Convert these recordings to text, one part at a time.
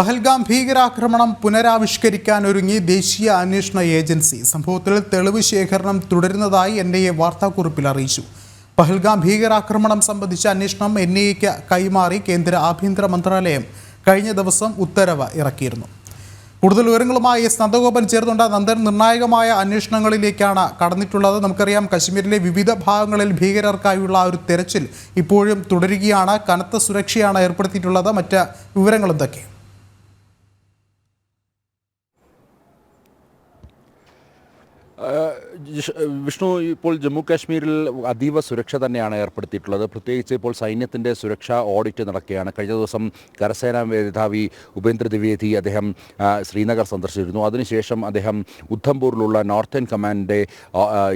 പഹൽഗാം ഭീകരാക്രമണം പുനരാവിഷ്കരിക്കാൻ ഒരുങ്ങി ദേശീയ അന്വേഷണ ഏജൻസി. സംഭവത്തിൽ തെളിവ് ശേഖരണം തുടരുന്നതായി എൻ ഐ എ വാർത്താക്കുറിപ്പിൽ അറിയിച്ചു. പഹൽഗാം ഭീകരാക്രമണം സംബന്ധിച്ച അന്വേഷണം എൻ ഐ എക്ക് കൈമാറി കേന്ദ്ര ആഭ്യന്തര മന്ത്രാലയം കഴിഞ്ഞ ദിവസം ഉത്തരവ് ഇറക്കിയിരുന്നു. കൂടുതൽ വിവരങ്ങളുമായി എസ് നന്ദഗോപൻ ചേർന്നുണ്ട്. നന്ദൻ നിർണായകമായ അന്വേഷണങ്ങളിലേക്കാണ് കടന്നിട്ടുള്ളത്. നമുക്കറിയാം കശ്മീരിലെ വിവിധ ഭാഗങ്ങളിൽ ഭീകരർക്കായുള്ള ഒരു തെരച്ചിൽ ഇപ്പോഴും തുടരുകയാണ്. കനത്ത സുരക്ഷയാണ് ഏർപ്പെടുത്തിയിട്ടുള്ളത്. മറ്റ് വിവരങ്ങൾ എന്തൊക്കെ 哎。വിഷ്ണു ഇപ്പോൾ ജമ്മു കാശ്മീരിൽ അതീവ സുരക്ഷ തന്നെയാണ് ഏർപ്പെടുത്തിയിട്ടുള്ളത്. പ്രത്യേകിച്ച് ഇപ്പോൾ സൈന്യത്തിന്റെ സുരക്ഷാ ഓഡിറ്റ് നടക്കുകയാണ്. കഴിഞ്ഞ ദിവസം കരസേനാ മേധാവി ഉപേന്ദ്ര ദ്വിവേദി അദ്ദേഹം ശ്രീനഗർ സന്ദർശിച്ചിരുന്നു. അതിനുശേഷം അദ്ദേഹം ഉദ്ധംപൂരിലുള്ള നോർത്തേൺ കമാൻഡിന്റെ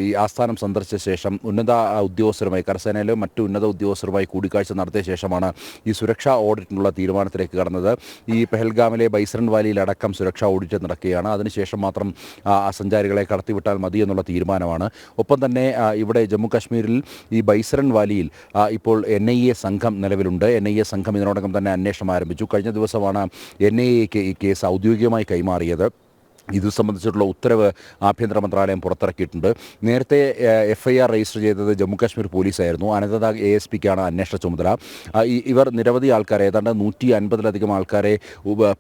ഈ ആസ്ഥാനം സന്ദർശിച്ച ശേഷം ഉന്നത ഉദ്യോഗസ്ഥരുമായി കരസേനയിലെ മറ്റു ഉന്നത ഉദ്യോഗസ്ഥരുമായി കൂടിക്കാഴ്ച നടത്തിയ ശേഷമാണ് ഈ സുരക്ഷാ ഓഡിറ്റിനുള്ള തീരുമാനത്തിലേക്ക് കടന്നത്. ഈ പെഹൽഗാമിലെ ബൈസറൻ വാലിയിലടക്കം സുരക്ഷാ ഓഡിറ്റ് നടക്കുകയാണ്. അതിനുശേഷം മാത്രം സഞ്ചാരികളെ കടത്തിവിട്ടാൽ മതി എന്നുള്ള തീരുമാനമാണ്. ഒപ്പം തന്നെ ഇവിടെ ജമ്മു കാശ്മീരിൽ ഈ ബൈസറൻ വാലിയിൽ ഇപ്പോൾ എൻ ഐ എ സംഘം നിലവിലുണ്ട്. എൻ ഐ എ സംഘം ഇതിനോടകം തന്നെ അന്വേഷണം ആരംഭിച്ചു. കഴിഞ്ഞ ദിവസമാണ് എൻ ഐ എക്ക് ഈ കേസ് ഔദ്യോഗികമായി കൈമാറിയത്. ഇത് സംബന്ധിച്ചിട്ടുള്ള ഉത്തരവ് ആഭ്യന്തര മന്ത്രാലയം പുറത്തിറക്കിയിട്ടുണ്ട്. നേരത്തെ എഫ് ഐ ആർ രജിസ്റ്റർ ചെയ്തത് ജമ്മുകാശ്മീർ പോലീസായിരുന്നു. അനന്തനാഗ് എ എസ് പിക്കാണ് അന്വേഷണ ചുമതല. ഇവർ നിരവധി ആൾക്കാരെ ഏതാണ്ട് നൂറ്റി അൻപതിലധികം ആൾക്കാരെ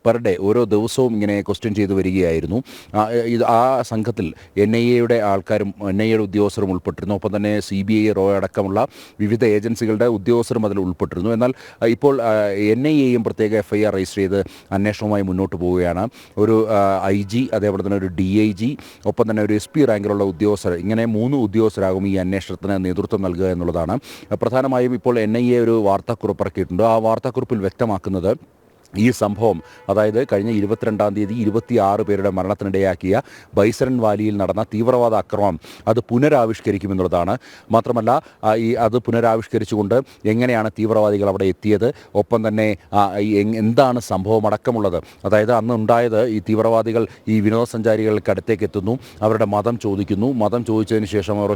പെർ ഡേ ഓരോ ദിവസവും ഇങ്ങനെ ക്വസ്റ്റ്യൻ ചെയ്തു വരികയായിരുന്നു. ഇത് ആ സംഘത്തിൽ എൻ ഐ എയുടെ ആൾക്കാരും എൻ ഐ എയുടെ ഉദ്യോഗസ്ഥരും ഉൾപ്പെട്ടിരുന്നു. ഒപ്പം തന്നെ സി ബി ഐ റോ അടക്കമുള്ള വിവിധ ഏജൻസികളുടെ ഉദ്യോഗസ്ഥരും അതിൽ ഉൾപ്പെട്ടിരുന്നു. എന്നാൽ ഇപ്പോൾ എൻ ഐ എയും പ്രത്യേക എഫ് ഐ ആർ രജിസ്റ്റർ ചെയ്ത് അന്വേഷണവുമായി മുന്നോട്ട് പോവുകയാണ്. ഒരു ഐ ജി അതേപോലെ തന്നെ ഒരു ഡി ഐ ജി ഒപ്പം തന്നെ ഒരു എസ് പി റാങ്കിലുള്ള ഉദ്യോഗസ്ഥർ. ഇങ്ങനെ മൂന്ന് ഉദ്യോഗസ്ഥരാകും ഈ അന്വേഷണത്തിന് നേതൃത്വം നൽകുക എന്നുള്ളതാണ്. പ്രധാനമായും ഇപ്പോൾ എൻ ഐ എ ഒരു വാർത്താക്കുറിപ്പ് ഇറക്കിയിട്ടുണ്ട്. ആ വാർത്താക്കുറിപ്പിൽ വ്യക്തമാക്കുന്നത് ഈ സംഭവം അതായത് കഴിഞ്ഞ ഇരുപത്തിരണ്ടാം തീയതി ഇരുപത്തിയാറ് പേരുടെ മരണത്തിനിടയാക്കിയ ബൈസറൻ വാലിയിൽ നടന്ന തീവ്രവാദ അക്രമം അത് പുനരാവിഷ്കരിക്കുമെന്നുള്ളതാണ്. മാത്രമല്ല ഈ അത് പുനരാവിഷ്കരിച്ചുകൊണ്ട് എങ്ങനെയാണ് തീവ്രവാദികൾ അവിടെ എത്തിയത്? ഒപ്പം തന്നെ എന്താണ് സംഭവം അടക്കമുള്ളത്? അതായത് അന്ന് ഉണ്ടായത് ഈ തീവ്രവാദികൾ ഈ വിനോദസഞ്ചാരികൾക്ക് അടുത്തേക്ക് എത്തുന്നു അവരുടെ മതം ചോദിക്കുന്നു. മതം ചോദിച്ചതിന് ശേഷം അവർ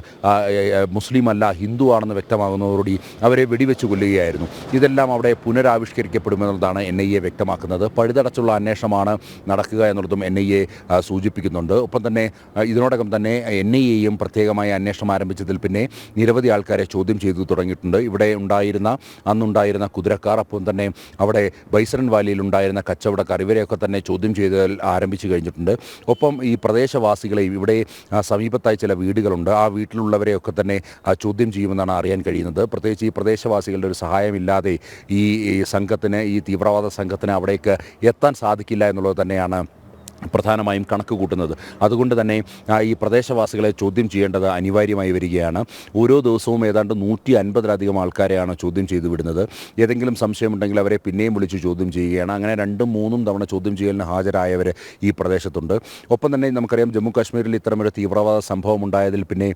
മുസ്ലിം അല്ല ഹിന്ദു ആണെന്ന് വ്യക്തമാകുന്നതോടുകൂടി അവരെ വെടിവെച്ച് കൊല്ലുകയായിരുന്നു. ഇതെല്ലാം അവിടെ പുനരാവിഷ്കരിക്കപ്പെടുമെന്നുള്ളതാണ് എൻ ഐ എ വ്യക്തമാക്കുന്നത്. പഴുതടച്ചുള്ള അന്വേഷണമാണ് നടക്കുക എന്നുള്ളതും എൻ ഐ എ സൂചിപ്പിക്കുന്നുണ്ട്. ഒപ്പം തന്നെ ഇതിനോടകം തന്നെ എൻ ഐ എയും പ്രത്യേകമായ അന്വേഷണം ആരംഭിച്ചതിൽ പിന്നെ നിരവധി ആൾക്കാരെ ചോദ്യം ചെയ്തു തുടങ്ങിയിട്ടുണ്ട്. ഇവിടെ ഉണ്ടായിരുന്ന അന്നുണ്ടായിരുന്ന കുതിരക്കാർ ഒപ്പം തന്നെ അവിടെ ബൈസറൻ വാലിയിൽ ഉണ്ടായിരുന്ന കച്ചവടക്കാർ ഇവരെയൊക്കെ തന്നെ ചോദ്യം ചെയ്ത് ആരംഭിച്ചു കഴിഞ്ഞിട്ടുണ്ട്. ഒപ്പം ഈ പ്രദേശവാസികളെയും ഇവിടെ സമീപത്തായി ചില വീടുകളുണ്ട്. ആ വീട്ടിലുള്ളവരെയൊക്കെ തന്നെ ചോദ്യം ചെയ്യുമെന്നാണ് അറിയാൻ കഴിയുന്നത്. പ്രത്യേകിച്ച് ഈ പ്രദേശവാസികളുടെ ഒരു സഹായമില്ലാതെ ഈ സംഘത്തിന് ഈ തീവ്രവാദ സംഘത്തിന് അവിടേക്ക് എത്താൻ സാധിക്കില്ല എന്നുള്ളത് തന്നെയാണ് പ്രധാനമായും കണക്ക് കൂട്ടുന്നത്. അതുകൊണ്ട് തന്നെ ഈ പ്രദേശവാസികളെ ചോദ്യം ചെയ്യേണ്ടത് അനിവാര്യമായി വരികയാണ്. ഓരോ ദിവസവും ഏതാണ്ട് നൂറ്റി അൻപതിലധികം ആൾക്കാരെയാണ് ചോദ്യം ചെയ്തു വിടുന്നത്. ഏതെങ്കിലും സംശയമുണ്ടെങ്കിൽ അവരെ പിന്നെയും വിളിച്ച് ചോദ്യം ചെയ്യുകയാണ്. അങ്ങനെ രണ്ടും മൂന്നും തവണ ചോദ്യം ചെയ്യലിന് ഹാജരായവർ ഈ പ്രദേശത്തുണ്ട്. ഒപ്പം തന്നെ നമുക്കറിയാം ജമ്മു കാശ്മീരിൽ ഇത്തരമൊരു തീവ്രവാദ സംഭവം ഉണ്ടായതിൽ പിന്നെ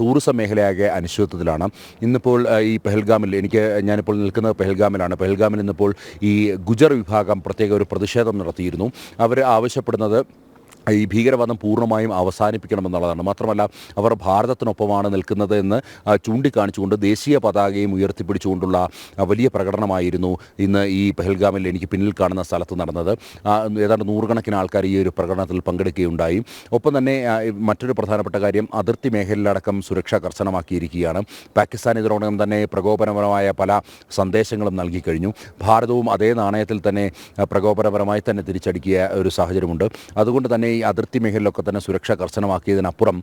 ടൂറിസം മേഖലയാകെ അനിശ്ചിതത്വത്തിലാണ്. ഇന്നിപ്പോൾ ഈ പെഹൽഗാമിൽ എനിക്ക് ഞാനിപ്പോൾ നിൽക്കുന്നത് പെഹൽഗാമിലാണ്. പെഹൽഗാമിൽ ഇന്നിപ്പോൾ ഈ ഗുജർ വിഭാഗം പ്രത്യേക ഒരു പ്രതിഷേധം നടത്തിയിരുന്നു. അവർ ആവശ്യപ്പെടുന്നത് clip ഈ ഭീകരവാദം പൂർണമായും അവസാനിപ്പിക്കണമെന്നുള്ളതാണ്. മാത്രമല്ല അവർ ഭാരതത്തിനൊപ്പമാണ് നിൽക്കുന്നത് എന്ന് ചൂണ്ടിക്കാണിച്ചുകൊണ്ട് ദേശീയ പതാകയും ഉയർത്തിപ്പിടിച്ചുകൊണ്ടുള്ള വലിയ പ്രകടനമായിരുന്നു ഇന്ന് ഈ പെഹൽഗാമിൽ എനിക്ക് പിന്നിൽ കാണുന്ന സ്ഥലത്ത് നടന്നത്. ഏതാണ്ട് നൂറുകണക്കിന് ആൾക്കാർ ഈ ഒരു പ്രകടനത്തിൽ പങ്കെടുക്കുകയുണ്ടായി. ഒപ്പം തന്നെ മറ്റൊരു പ്രധാനപ്പെട്ട കാര്യം അതിർത്തി മേഖലയിലടക്കം സുരക്ഷ കർശനമാക്കിയിരിക്കുകയാണ്. പാകിസ്ഥാൻ ഇതിനോടകം തന്നെ പ്രകോപനപരമായ പല സന്ദേശങ്ങളും നൽകി കഴിഞ്ഞു. ഭാരതവും അതേ നാണയത്തിൽ തന്നെ പ്രകോപനപരമായി തന്നെ തിരിച്ചടിക്കിയ ഒരു സാഹചര്യമുണ്ട്. അതുകൊണ്ട് തന്നെ ഈ അതിർത്തി മേഖലയിലൊക്കെ തന്നെ സുരക്ഷ കർശനമാക്കിയതിനപ്പുറം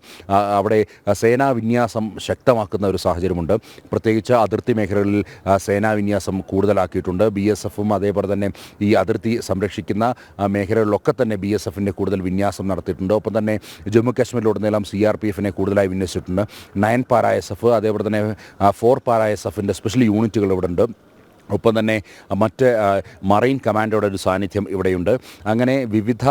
അവിടെ സേനാ വിന്യാസം ശക്തമാക്കുന്ന ഒരു സാഹചര്യമുണ്ട്. പ്രത്യേകിച്ച് അതിർത്തി മേഖലകളിൽ സേനാ വിന്യാസം കൂടുതലാക്കിയിട്ടുണ്ട്. ബി എസ് എഫും അതേപോലെ തന്നെ ഈ അതിർത്തി സംരക്ഷിക്കുന്ന മേഖലകളിലൊക്കെ തന്നെ ബി എസ് എഫിന്റെ കൂടുതൽ വിന്യാസം നടത്തിയിട്ടുണ്ട്. ഒപ്പം തന്നെ ജമ്മു കാശ്മീരിലുടനീളം സി ആർ പി എഫിനെ കൂടുതലായി വിന്യസിച്ചിട്ടുണ്ട്. നയൻ പാര എസ് എഫ് അതേപോലെ തന്നെ ഫോർ പാര എസ് എഫിന്റെ സ്പെഷ്യൽ യൂണിറ്റുകൾ ഇവിടെ ഉണ്ട് ഒപ്പം തന്നെ മറ്റ് മറൈൻ കമാൻഡോയുടെ ഒരു സാന്നിധ്യം ഇവിടെയുണ്ട്. അങ്ങനെ വിവിധ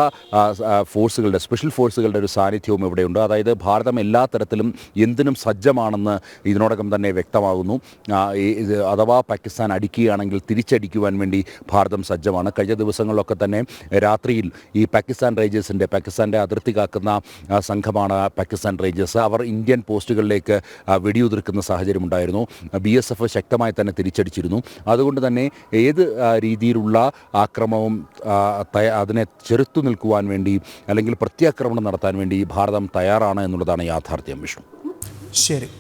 ഫോഴ്സുകളുടെ സ്പെഷ്യൽ ഫോഴ്സുകളുടെ ഒരു സാന്നിധ്യവും ഇവിടെയുണ്ട്. അതായത് ഭാരതം എല്ലാ തരത്തിലും എന്തിനും സജ്ജമാണെന്ന് ഇതിനോടകം തന്നെ വ്യക്തമാകുന്നു. അഥവാ പാകിസ്ഥാൻ അടിക്കുകയാണെങ്കിൽ തിരിച്ചടിക്കുവാൻ വേണ്ടി ഭാരതം സജ്ജമാണ്. കഴിഞ്ഞ ദിവസങ്ങളിലൊക്കെ തന്നെ രാത്രിയിൽ ഈ പാകിസ്ഥാൻ റേഞ്ചേഴ്സിന്റെ പാകിസ്ഥാന്റെ അതിർത്തി കാക്കുന്ന സംഘമാണ് പാകിസ്ഥാൻ റേഞ്ചേഴ്സ് അവർ ഇന്ത്യൻ പോസ്റ്റുകളിലേക്ക് വെടിയുതിർക്കുന്ന സാഹചര്യമുണ്ടായിരുന്നു ബി എസ് എഫ് ശക്തമായി തന്നെ തിരിച്ചടിച്ചിരുന്നു. അതുകൊണ്ട് അതുകൊണ്ട് തന്നെ ഏത് രീതിയിലുള്ള ആക്രമവും അതിനെ ചെറുത്തു നിൽക്കുവാൻ വേണ്ടി അല്ലെങ്കിൽ പ്രത്യാക്രമണം നടത്താൻ വേണ്ടി ഭാരതം തയ്യാറാണ് എന്നുള്ളതാണ് യാഥാർത്ഥ്യം വിഷ്ണു. ശരി.